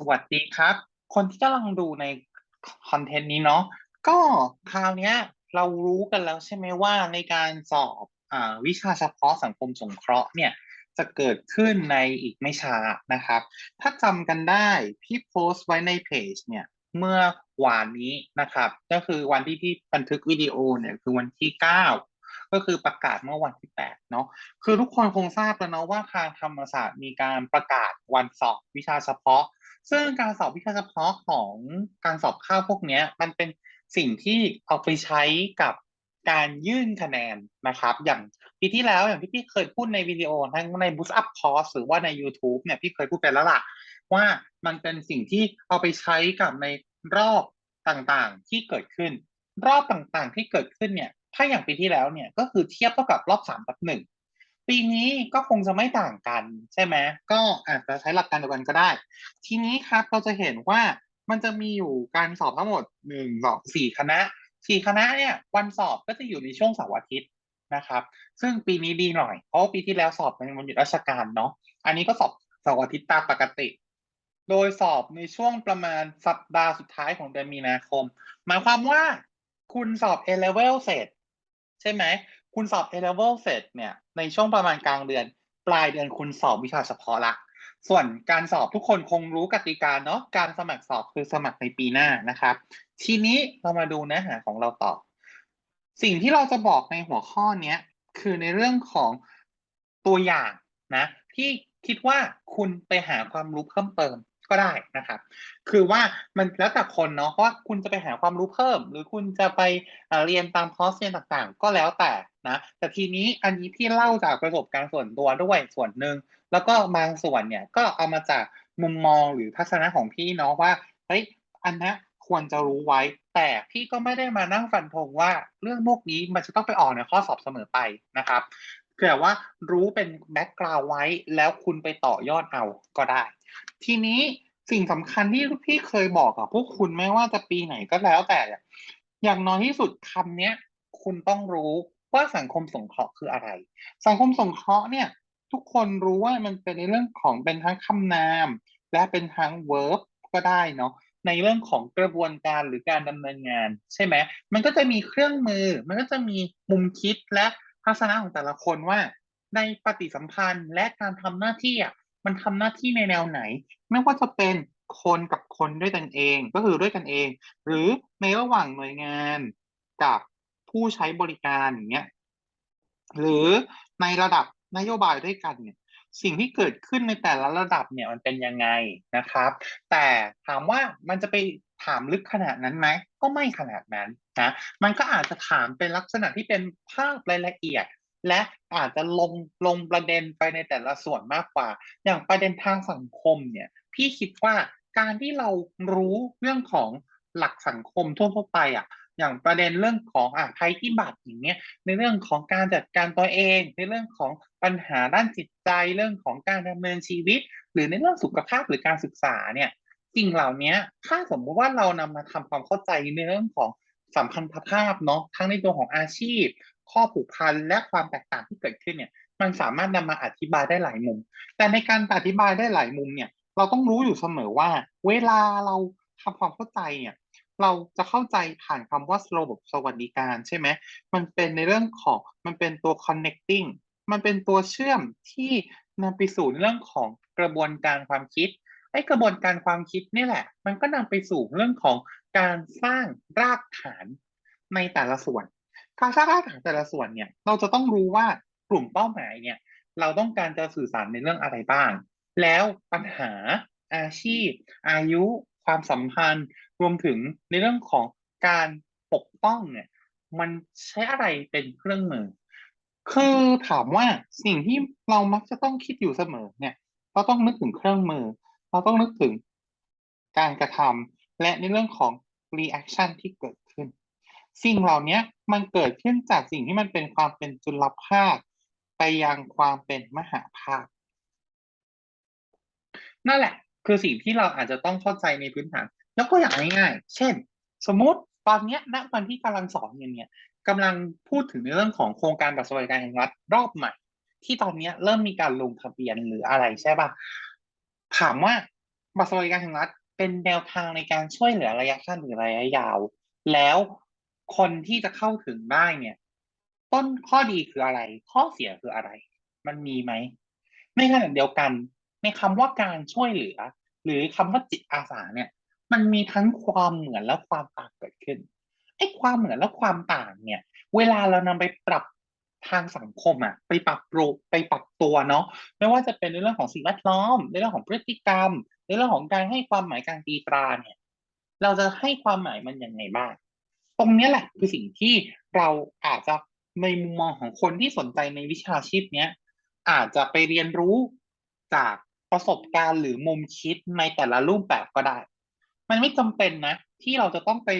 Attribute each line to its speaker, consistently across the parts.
Speaker 1: สวัสดีครับ คนที่กำลังดูในคอนเทนต์นี้เนาะก็คราวเนี้ยเรารู้กันแล้วใช่ไหมว่าในการสอบอ่าวิชาเฉพาะสังคมสงเคราะห์เนี่ยจะเกิดขึ้นในอีกไม่ช้านะครับ ถ้าจำกันได้พี่โพสต์ไว้ในเพจเนี่ยเมื่อวานนี้นะครับ ก็คือวันที่พี่บันทึกวิดีโอเนี่ยคือวันที่ 9 ก็คือประกาศเมื่อวันที่8เนาะคือทุกคนคงทราบแล้วเนาะว่าทางธรรมศาสตร์มีการประกาศวันสอบวิชาเฉพาะ ซึ่งการสอบวิชาเฉพาะของการสอบข้าวพวกนี้มันเป็นสิ่งที่เอาไปใช้กับการยื่นคะแนนนะครับ อย่างปีที่แล้วอย่างที่พี่เคยพูดในวิดีโอทั้งใน Boost Up Course หรือว่าใน YouTube เนี่ยพี่เคยพูดไปแล้วล่ะ ว่ามันเป็นสิ่งที่เอาไปใช้กับในรอบต่างๆที่เกิดขึ้น รอบต่างๆที่เกิดขึ้นเนี่ย ถ้าอย่างปีที่แล้วเนี่ยก็คือเทียบเท่ากับรอบสามกับหนึ่งปีนี้ก็คงจะไม่ต่างกันใช่ไหมก็อาจจะใช้หลักการเดียวกันก็ได้ ทีนี้ครับเราจะเห็นว่ามันจะมีอยู่การสอบทั้งหมดหนึ่งสองสี่คณะสี่คณะเนี่ยวันสอบก็จะอยู่ในช่วงเสาร์อาทิตย์นะครับ ซึ่งปีนี้ดีหน่อยเพราะปีที่แล้วสอบเป็นวันหยุดราชการเนาะอันนี้ก็สอบเสาร์อาทิตย์ตามปกติ โดยสอบในช่วงประมาณสัปดาห์สุดท้ายของเดือนมีนาคม หมายความว่าคุณสอบ A level เสร็จ ใช่ไหม คุณสอบ A level เสร็จเนี่ยในช่วงประมาณกลางเดือน ปลายเดือนคุณสอบวิชาเฉพาะละ ส่วนการสอบทุกคนคงรู้กติกาเนาะการสมัครสอบคือสมัครในปีหน้านะครับ ทีนี้เรามาดูเนื้อหาของเราต่อ สิ่งที่เราจะบอกในหัวข้อเนี้ยคือในเรื่องของตัวอย่างนะที่คิดว่าคุณไปหาความรู้เพิ่มเติม ก็ได้นะครับ คือว่ามันแล้วแต่คนเนาะว่าคุณจะไปหาความรู้เพิ่ม หรือคุณจะไปเรียนตามคอร์สเรียนต่างๆ ก็แล้วแต่นะ แต่ทีนี้อันนี้พี่เล่าจากประสบการณ์ส่วนตัวด้วยส่วนหนึ่ง แล้วก็บางส่วนเนี่ยก็เอามาจากมุมมองหรือทัศนะของพี่เนาะว่า เฮ้ย อันนี้ควรจะรู้ไว้ แต่พี่ก็ไม่ได้มานั่งฟันธงว่าเรื่องพวกนี้มันจะต้องไปออกในข้อสอบเสมอไปนะครับแต่ว่ารู้เป็นแบ็กกราวไว้แล้วคุณไปต่อยอดเอาก็ได้ ทีนี้ สิ่งสำคัญที่พี่เคยบอกกับพวกคุณไม่ว่าจะปีไหนก็แล้วแต่ อย่างน้อยที่สุดคำนี้ย คุณต้องรู้ว่าสังคมสงเคราะห์คืออะไร สังคมสงเคราะห์เนี่ย ทุกคนรู้ว่ามันเป็นในเรื่องของเป็นทั้งคำนาม และเป็นทั้ง verb ก็ได้เนาะในเรื่องของกระบวนการหรือการดำเนินงาน ใช่ไหมมันก็จะมีเครื่องมือ มันก็จะมีมุมคิดและทัศนะของแต่ละคนว่า ในปฏิสัมพันธ์และการทำหน้าที่อะ มันทำหน้าที่ในแนวไหน ไม่ว่าจะเป็นคนกับคนด้วยกันเอง ก็คือด้วยกันเอง หรือในระหว่างหน่วยงานกับผู้ใช้บริการอย่างเงี้ยหรือในระดับนโยบายด้วยกันเนี่ย สิ่งที่เกิดขึ้นในแต่ละระดับเนี่ยมันเป็นยังไงนะครับ แต่ถามว่ามันจะไปถามลึกขนาดนั้นไหมก็ไม่ขนาดนั้นนะมันก็อาจจะถามเป็นลักษณะที่เป็นภาพรายละเอียด และอาจจะลงลงประเด็นไปในแต่ละส่วนมากกว่า อย่างประเด็นทางสังคมเนี่ยพี่คิดว่าการที่เรารู้เรื่องของหลักสังคมทั่วไปอะอย่างประเด็นเรื่องของอ่าภัยพิบัติอย่างเงี้ยในเรื่องของการจัดการตัวเอง ในเรื่องของปัญหาด้านจิตใจเรื่องของการดำเนินชีวิต หรือในเรื่องสุขภาพหรือการศึกษาเนี่ยสิ่งเหล่านี้ถ้าสมมุติว่าเรานำมาทำความเข้าใจในเรื่องของสัมพันธภาพเนาะทั้งในตัวของอาชีพ ข้อผูกพันและความแตกต่างที่เกิดขึ้นเนี่ย มันสามารถนำมาอธิบายได้หลายมุม แต่ในการอธิบายได้หลายมุมเนี่ย เราต้องรู้อยู่เสมอว่า เวลาเราทำความเข้าใจเนี่ยเราจะเข้าใจผ่านคำว่าระบบสวัสดิการใช่ไหม มันเป็นในเรื่องของมันเป็นตัว connecting มันเป็นตัวเชื่อมที่นำไปสู่เรื่องของกระบวนการความคิด ไอ้กระบวนการความคิดนี่แหละ มันก็นำไปสู่เรื่องของการสร้างรากฐานในแต่ละส่วน การสร้างรากฐานแต่ละส่วนเนี่ย เราจะต้องรู้ว่ากลุ่มเป้าหมายเนี่ย เราต้องการจะสื่อสารในเรื่องอะไรบ้าง แล้วปัญหาอาชีพ อายุ ความสัมพันธ์ รวมถึงในเรื่องของการปกป้องเนี่ย มันใช้อะไรเป็นเครื่องมือ คือถามว่าสิ่งที่เรามักจะต้องคิดอยู่เสมอเนี่ย เราต้องนึกถึงเครื่องมือ เราต้องนึกถึงการกระทำและในเรื่องของ reaction ที่เกิด สิ่งเหล่านี้มันเกิดขึ้นจากสิ่งที่มันเป็นความเป็นจุลภาค ไปยังความเป็นมหาภาค นั่นแหละ คือสิ่งที่เราอาจจะต้องเข้าใจในพื้นฐาน แล้วก็อย่างง่ายๆ เช่น สมมติตอนนี้ณวันที่กำลังสอนอยู่เนี่ยกำลังพูดถึงในเรื่องของโครงการบัตรสวัสดิการแห่งรัฐรอบใหม่ ที่ตอนนี้เริ่มมีการลงทะเบียนหรืออะไรใช่ปะถามว่าบัตรสวัสดิการแห่งรัฐเป็นแนวทางในการช่วยเหลือระยะสั้นหรือระยะยาว แล้ว คนที่จะเข้าถึงได้เนี่ย ต้นข้อดีคืออะไร ข้อเสียคืออะไร มันมีไหมในขณะเดียวกัน ในคำว่าการช่วยเหลือ หรือคำว่าจิตอาสาเนี่ย มันมีทั้งความเหมือนและความต่างเกิดขึ้นไอ้ความเหมือนและความต่างเนี่ย เวลาเรานำไปปรับทางสังคมอะไปปรับปรุไปปรับตัวเนาะไม่ว่าจะเป็นในเรื่องของสิ่งแวดล้อม ในเรื่องของพฤติกรรม ในเรื่องของการให้ความหมายการตีตราเนี่ย เราจะให้ความหมายมันยังไงบ้าง ตรงนี้แหละคือสิ่งที่เราอาจจะในมุมมองของคนที่สนใจในวิชาชีพเนี้ยอาจจะไปเรียนรู้จากประสบการณ์หรือมุมคิดในแต่ละรูปแบบก็ได้ มันไม่จำเป็นนะ ที่เราจะต้องไป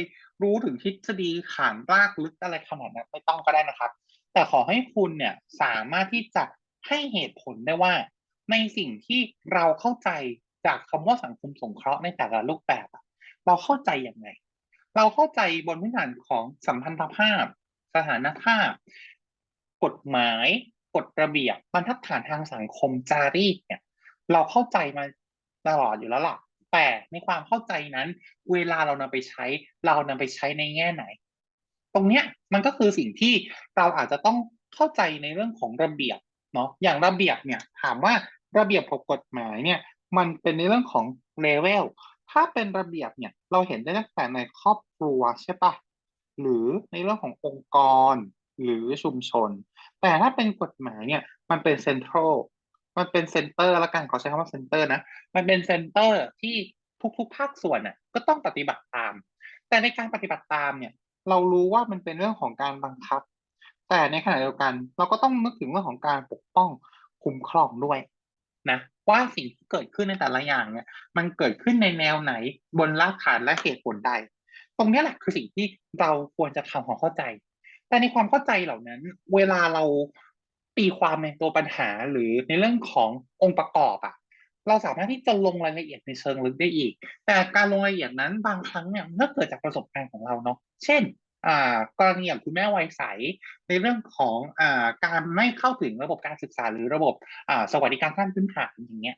Speaker 1: รู้ถึงทฤษฎีขานรากลึกอะไรขนาดนั้นไม่ต้องก็ได้นะครับ แต่ขอให้คุณเนี่ยสามารถที่จะให้เหตุผลได้ว่า ในสิ่งที่เราเข้าใจจากคำว่าสังคมสงเคราะห์ในแต่ละรูปแบบ เราเข้าใจยังไง เราเข้าใจบนพื้นฐานของสัมพันธภาพ สถานภาพ กฎหมายกฎระเบียบบรรทัดฐานทางสังคมจารีตเนี่ย เราเข้าใจมาตลอดอยู่แล้วล่ะ แต่ในความเข้าใจนั้น เวลาเรานำไปใช้เรานำไปใช้ในแง่ไหน ตรงเนี้ยมันก็คือสิ่งที่เราอาจจะต้องเข้าใจในเรื่องของระเบียบเนาะอย่างระเบียบเนี่ย ถามว่าระเบียบของกฎหมายเนี่ย มันเป็นในเรื่องของเลเวล ถ้าเป็นระเบียบเนี่ยเราเห็นได้ตั้งแต่ในครอบครัวใช่ปะหรือในเรื่องขององค์กรหรือชุมชน แต่ถ้าเป็นกฎหมายเนี่ยมันเป็นเซ็นทรัลมันเป็นเซ็นเตอร์ละกันขอใช้คำว่าเซ็นเตอร์นะมันเป็นเซ็นเตอร์ที่ทุกๆ ภาคส่วนน่ะก็ต้องปฏิบัติตาม แต่ในการปฏิบัติตามเนี่ยเรารู้ว่ามันเป็นเรื่องของการบังคับ แต่ในขณะเดียวกัน เราก็ต้องนึกถึงเรื่องของการปกป้องคุ้มครองด้วยนะ ว่าสิ่งที่เกิดขึ้นในแต่ละอย่างเนี่ยมันเกิดขึ้นในแนวไหนบนรากฐานและเหตุผลใด ตรงนี้แหละคือสิ่งที่เราควรจะทำความเข้าใจ แต่ในความเข้าใจเหล่านั้น เวลาเราตีความในตัวปัญหาหรือในเรื่องขององค์ประกอบอะเราสามารถที่จะลงรายละเอียดในเชิงลึกได้อีก แต่การลงรายละเอียดนั้นบางครั้งเนี่ยมันก็เกิดจากประสบการณ์ของเราเนาะ เช่น กรณีอย่างคุณแม่วัยใสในเรื่องของอการไม่เข้าถึงระบบการศึกษาหรือระบบสวัสดิการขั้นพื้นฐานอย่างเงี้ย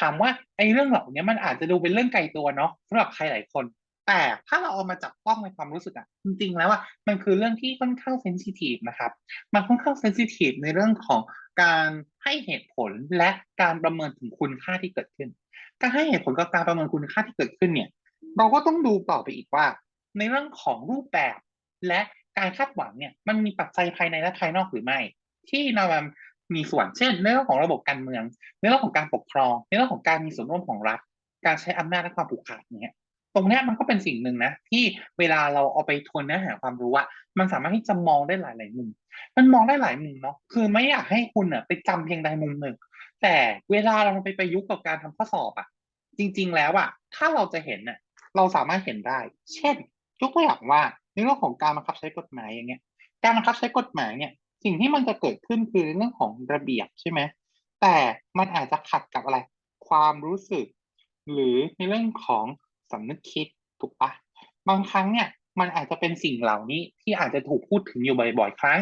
Speaker 1: ถามว่าไอ้เรื่องเหล่านี้มันอาจจะดูเป็นเรื่องไกลตัวเนาะสำหรับใครหลายคน แต่ถ้าเราเอามาจับต้องในความรู้สึกอะจริงๆแล้วว่ามันคือเรื่องที่ค่อนข้างเซนซิทีฟนะครับ มันค่อนข้างเซนซิทีฟในเรื่องของการให้เหตุผลและการประเมินถึงคุณค่าที่เกิดขึ้น การให้เหตุผลกับการประเมินคุณค่าที่เกิดขึ้นเนี่ย เราก็ต้องดูต่อไปอีกว่า ในเรื่องของรูปแบบ และการคาดหวังเนี่ยมันมีปัจจัยภายในและภายนอกหรือไม่ ที่นำมีส่วนเช่นในเรื่องของระบบการเมืองในเรื่องของการปกครองในเรื่องของการมีส่วนร่วมของรัฐ การใช้อำนาจและความผูกขาดเนี่ยตรงนี้มันก็เป็นสิ่งหนึ่งนะ ที่เวลาเราเอาไปทวนเนื้อหาความรู้ว่ามันสามารถที่จะมองได้หลายหลายมุม มันมองได้หลายมุมเนาะคือไม่อยากให้คุณเน่ะไปจำเพียงใดมุมหนึ่ง แต่เวลาเราไปประยุกต์กับการทำข้อสอบอะจริง ๆ แล้วอะถ้าเราจะเห็นน่ะเราสามารถเห็นได้ เช่นยกตัวอย่างว่า ในเรื่องของการบังคับใช้กฎหมายอย่างเงี้ย การบังคับใช้กฎหมายเนี่ย สิ่งที่มันจะเกิดขึ้นคือเรื่องของระเบียบใช่ไหมแต่มันอาจจะขัดกับอะไร ความรู้สึก หรือในเรื่องของสำนึกคิดถูกปะบางครั้งเนี่ยมันอาจจะเป็นสิ่งเหล่านี้ที่อาจจะถูกพูดถึงอยู่บ่อยๆ ครั้ง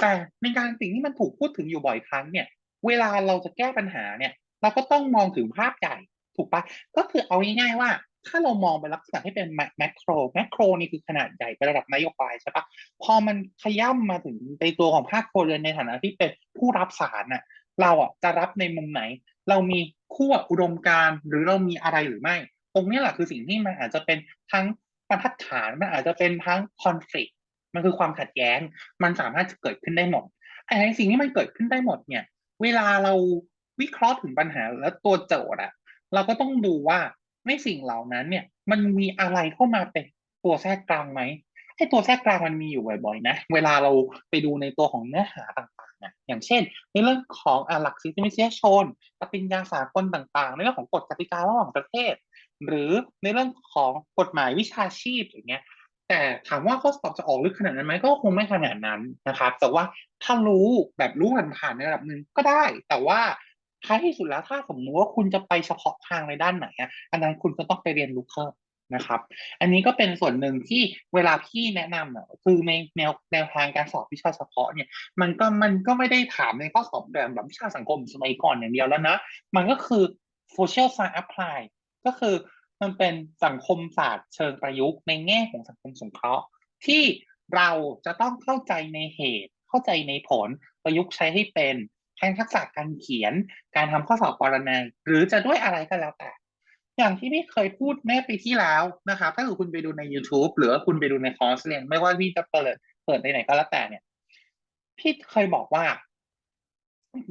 Speaker 1: แต่ในการสิ่งที่มันถูกพูดถึงอยู่บ่อยครั้งเนี่ย เวลาเราจะแก้ปัญหาเนี่ย เราก็ต้องมองถึงภาพใหญ่ถูกปะก็คือเอาง่ายๆว่า ถ้าเรามองเป็นลักษณะที่เป็นแมคโครแมคโครนี่คือขนาดใหญ่เป็นระดับนโยบายใช่ปะพอมันขย่ำมาถึงในตัวของภาคครัวเรือนในฐานะที่เป็นผู้รับสารน่ะ เราอะจะรับในมุมไหน เรามีขั้วอุดมการหรือเรามีอะไรหรือไม่ ตรงนี้แหละคือสิ่งที่มันอาจจะเป็นทั้งบรรทัดฐานมันอาจจะเป็นทั้งคอนฟ lict มันคือความขัดแย้ง มันสามารถจะเกิดขึ้นได้หมดไอ้สิ่งที่มันเกิดขึ้นได้หมดเนี่ย เวลาเราวิเคราะห์ถึงปัญหาแล้วตัวโจทย์อะเราก็ต้องดูว่า ในสิ่งเหล่านั้นเนี่ย มันมีอะไรเข้ามาเป็นตัวแทรกกลางไหมไอ้ตัวแทรกกลางมันมีอยู่บ่อยๆนะ เวลาเราไปดูในตัวของเนื้อหาต่างๆนะอย่างเช่น ในเรื่องของหลักสิทธิมนุษยชนปฏิญญาสากลต่างๆ ในเรื่องของกฎกติการะหว่างประเทศ หรือในเรื่องของกฎหมายวิชาชีพอย่างเงี้ย แต่ถามว่าข้อสอบจะออกลึกขนาดนั้นไหมก็คงไม่ขนาดนั้นนะครับ แต่ว่าถ้ารู้แบบรู้ผ่านๆในระดับหนึ่งก็ได้ แต่ว่า ท้ายที่สุดแล้วถ้าสมมติว่าคุณจะไปเฉพาะทางในด้านไหนอะอันนั้นคุณก็ต้องไปเรียนรู้เพิ่มนะครับ อันนี้ก็เป็นส่วนหนึ่งที่เวลาพี่แนะนำอะคือในแนวแนวทางการสอบวิชาเฉพาะเนี่ย มันก็มันก็ไม่ได้ถามในข้อสอบแบบแบบวิชาสังคมสมัยก่อนอย่างเดียวแล้วนะ มันก็คือ social science apply ก็คือมันเป็นสังคมศาสตร์เชิงประยุกต์ในแง่ของสังคมสงเคราะห์ ที่เราจะต้องเข้าใจในเหตุ เข้าใจในผลประยุกต์ใช้ให้เป็น ทั้งทักษะการเขียน การทำข้อสอบปรนัยหรือจะด้วยอะไรก็แล้วแต่ อย่างที่พี่เคยพูดแม่ปีที่แล้วนะครับถ้าเกิดคุณไปดูใน YouTube หรือคุณไปดูในคอร์สเรียนไม่ว่าพี่จะเปิดเปิดในไหนก็แล้วแต่เนี่ย พี่เคยบอกว่า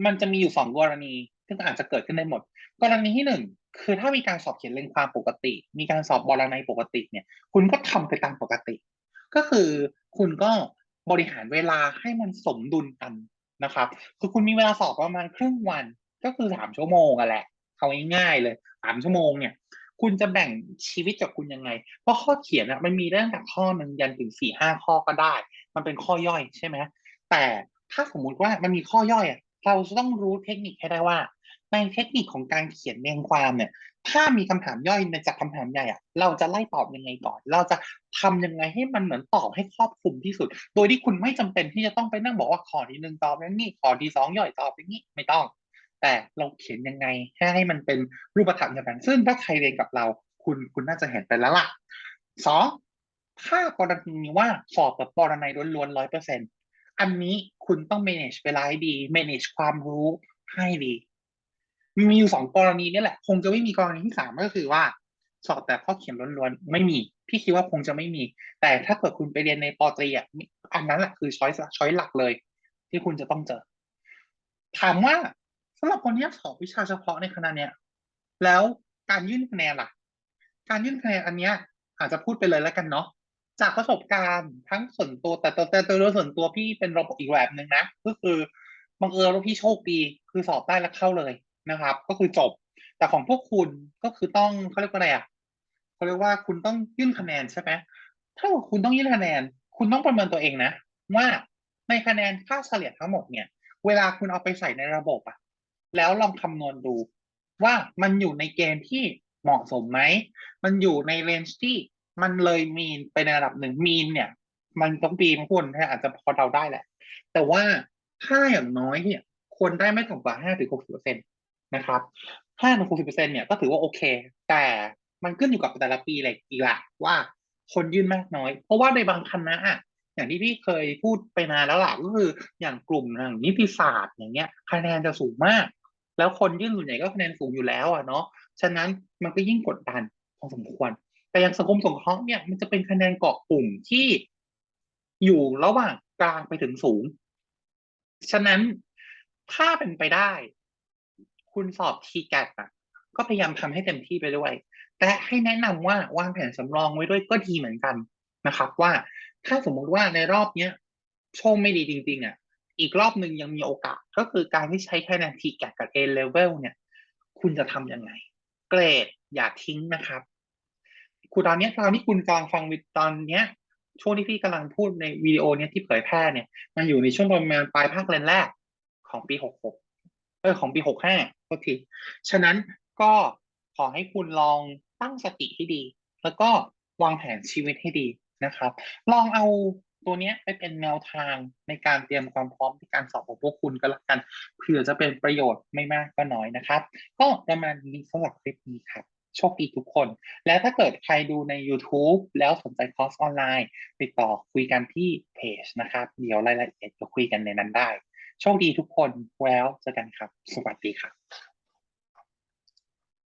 Speaker 1: มันจะมีอยู่สองกรณีซึ่งอาจจะเกิดขึ้นได้หมด กรณีที่หนึ่งคือถ้ามีการสอบเขียนเรียงความปกติ มีการสอบบรนัยปกติเนี่ย คุณก็ทำไปตามปกติ ก็คือคุณก็บริหารเวลาให้มันสมดุลกัน นะครับคือคุณมีเวลาสอบประมาณครึ่งวันก็คือสามชั่วโมงอะแหละเอาง่ายๆเลยสามชั่วโมงเนี่ยคุณจะแบ่งชีวิตจากคุณยังไง เพราะข้อเขียนอะมันมีเรื่องจากข้อหนึ่งยันถึงสี่ห้าข้อก็ได้ มันเป็นข้อย่อยใช่ไหมแต่ถ้าสมมุติว่ามันมีข้อย่อยอะ เราจะต้องรู้เทคนิคให้ได้ว่า ในเทคนิคของการเขียนเรียงความเนี่ย ถ้ามีคำถามย่อยในจากคำถามใหญ่อะเราจะไล่ตอบยังไงก่อน เราจะทำยังไงให้มันเหมือนตอบให้ครอบคลุมที่สุด โดยที่คุณไม่จำเป็นที่จะต้องไปนั่งบอกว่าข้อที่หนึ่งตอบอย่างนี้ข้อที่สองย่อยตอบอย่างนี้ไม่ต้อง แต่เราเขียนยังไงให้ให้มันเป็นรูปธรรมอย่างนั้นซึ่งถ้าใครเรียนกับเรา คุณคุณน่าจะเห็นไปแล้วล่ะสองถ้ากรณีว่าสอบแบบปรนัยล้วนๆร้อยเปอร์เซ็นต์ อันนี้คุณต้อง manage เวลาให้ดี manage ความรู้ให้ดี มีอยู่สองกรณีนี่แหละ คงจะไม่มีกรณีที่สามก็คือว่า สอบแต่ข้อเขียนล้วนๆ ไม่มี พี่คิดว่าคงจะไม่มี แต่ถ้าเกิดคุณไปเรียนในปอตรีอะอันนั้นแหละคือช้อยช้อยหลักเลย ที่คุณจะต้องเจอ ถามว่าสำหรับคนที่สอบวิชาเฉพาะในคณะเนี้ยแล้วการยื่นคะแนนล่ะ การยื่นคะแนนอันเนี้ยอาจจะพูดไปเลยแล้วกันเนาะ จากประสบการณ์ทั้งส่วนตัวแต่แต่แต่โดยส่วนตัวพี่เป็นระบบอีกแบบหนึ่งนะ ก็คือบังเอิญว่าพี่โชคดี คือสอบได้แล้วเข้าเลยนะครับ ก็คือจบ แต่ของพวกคุณก็คือต้องเขาเรียกว่าอะไรอะเขาเรียกว่าคุณต้องยื่นคะแนนใช่ไหมถ้าคุณต้องยื่นคะแนน คุณต้องประเมินตัวเองนะ ว่าในคะแนนค่าเฉลี่ยทั้งหมดเนี่ย เวลาคุณเอาไปใส่ในระบบอะ แล้วลองคำนวณดู ว่ามันอยู่ในเกณฑ์ที่เหมาะสมไหม มันอยู่ในเรนจ์ที่ มันเลยมีนไปในระดับหนึ่งมีนเนี่ย มันต้องปีบางคนอาจจะพอเดาได้แหละ แต่ว่าถ้าอย่างน้อยเนี่ยควรได้ไม่ต่ำกว่าห้าถึงหกสิบเปอร์เซ็นตนะครับห้าถึงหกสิบเปอร์เซ็นเนี่ยก็ถือว่าโอเค แต่มันขึ้นอยู่กับแต่ละปีเลยอีกละว่าคนยื่นมากน้อย เพราะว่าในบางคณะอะอย่างที่พี่เคยพูดไปนานแล้วหละก็คืออย่างกลุ่มอย่างนิติศาสตร์อย่างเงี้ยคะแนนจะสูงมาก แล้วคนยื่นส่วนใหญ่ก็คะแนนสูงอยู่แล้วอะเนาะฉะนั้นมันก็ยิ่งกดดันพอสมควร แต่อย่างสังคมสงเคราะห์เนี่ยมันจะเป็นคะแนนเกาะกลุ่มที่อยู่ระหว่างกลางไปถึงสูง ฉะนั้นถ้าเป็นไปได้ คุณสอบทีแกอะก็พยายามทำให้เต็มที่ไปด้วย แต่ให้แนะนำว่าวางแผนสำรองไว้ด้วยก็ดีเหมือนกันนะครับ ว่าถ้าสมมุติว่าในรอบเนี้ยโชคไม่ดีจริงๆอะอีกรอบหนึ่งยังมีโอกาส ก็คือการที่ใช้คะแนนทีแกกับ A level เนี่ย คุณจะทำยังไง เกรดอย่าทิ้งนะครับ คุณตอนนี้ตอนที่คุณกำลังฟังตอนเนี้ย ช่วงที่พี่กำลังพูดในวิดีโอเนี้ยที่เผยแพร่เนี่ย มันอยู่ในช่วงประมาณปลายภาคเรียนแรกของปีหกหกเออของปีหกห้าก็ทีฉะนั้นก็ขอให้คุณลองตั้งสติให้ดี แล้วก็วางแผนชีวิตให้ดีนะครับ ลองเอาตัวนี้ไปเป็นแนวทางในการเตรียมความพร้อมในการสอบของพวกคุณก็แล้วกันเผื่อจะเป็นประโยชน์ไม่มากก็น้อยนะครับ ก็ประมาณนี้สำหรับคลิปนี้ครับ โชคดีทุกคน และถ้าเกิดใครดูใน YouTube แล้วสนใจคอร์สออนไลน์ ติดต่อคุยกันที่เพจนะครับ เดี๋ยวรายละเอียดจะคุยกันในนั้นได้ โชคดีทุกคนแล้วเจอกันครับ สวัสดีครับ